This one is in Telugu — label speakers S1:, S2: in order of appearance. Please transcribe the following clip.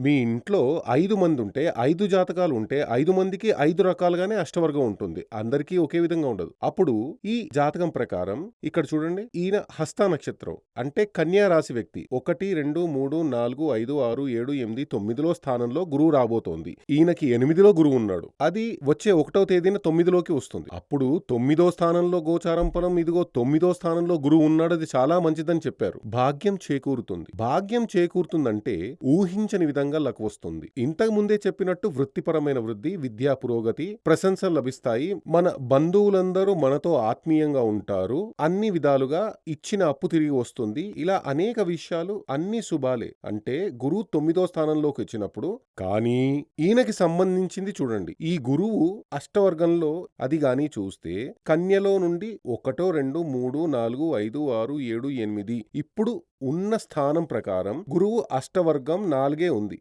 S1: మీ ఇంట్లో ఐదు మంది ఉంటే ఐదు జాతకాలు ఉంటే ఐదు మందికి ఐదు రకాలుగానే అష్టవర్గం ఉంటుంది. అందరికీ ఒకే విధంగా ఉండదు. అప్పుడు ఈ జాతకం ప్రకారం ఇక్కడ చూడండి ఈయన హస్త నక్షత్రం అంటే కన్యా రాశి వ్యక్తి. ఒకటి రెండు మూడు నాలుగు ఐదు ఆరు ఏడు ఎనిమిది తొమ్మిదిలో స్థానంలో గురువు రాబోతోంది. ఈయనకి ఎనిమిదిలో గురువు ఉన్నాడు. అది వచ్చే ఒకటో తేదీన తొమ్మిదిలోకి వస్తుంది. అప్పుడు తొమ్మిదో స్థానంలో గోచారం ఫలం ఇదిగో తొమ్మిదో స్థానంలో గురువు ఉన్నాడు అది చాలా మంచిదని చెప్పారు. భాగ్యం చేకూరుతుంది. భాగ్యం చేకూరుతుందంటే ఊహించని విధంగా లక్ వస్తుంది. ఇంతకు ముందే చెప్పినట్టు వృత్తిపరమైన వృద్ధి విద్యా పురోగతి ప్రశంసలు లభిస్తాయి. మన బంధువులందరూ మనతో ఆత్మీయంగా ఉంటారు. అన్ని విధాలుగా ఇచ్చిన అప్పు తిరిగి వస్తుంది. ఇలా అనేక విషయాలు అన్ని శుభాలే. అంటే గురువు తొమ్మిదో స్థానంలోకి వచ్చినప్పుడు కానీ ఈయనకి సంబంధించింది చూడండి. ఈ గురువు అష్టవర్గంలో అది గాని చూస్తే కన్యలో నుండి ఒకటో రెండు మూడు నాలుగు ఐదు ఆరు ఏడు ఎనిమిది ఇప్పుడు ఉన్న స్థానం ప్రకారం గురువు అష్టవర్గం నాలుగే ఉంది.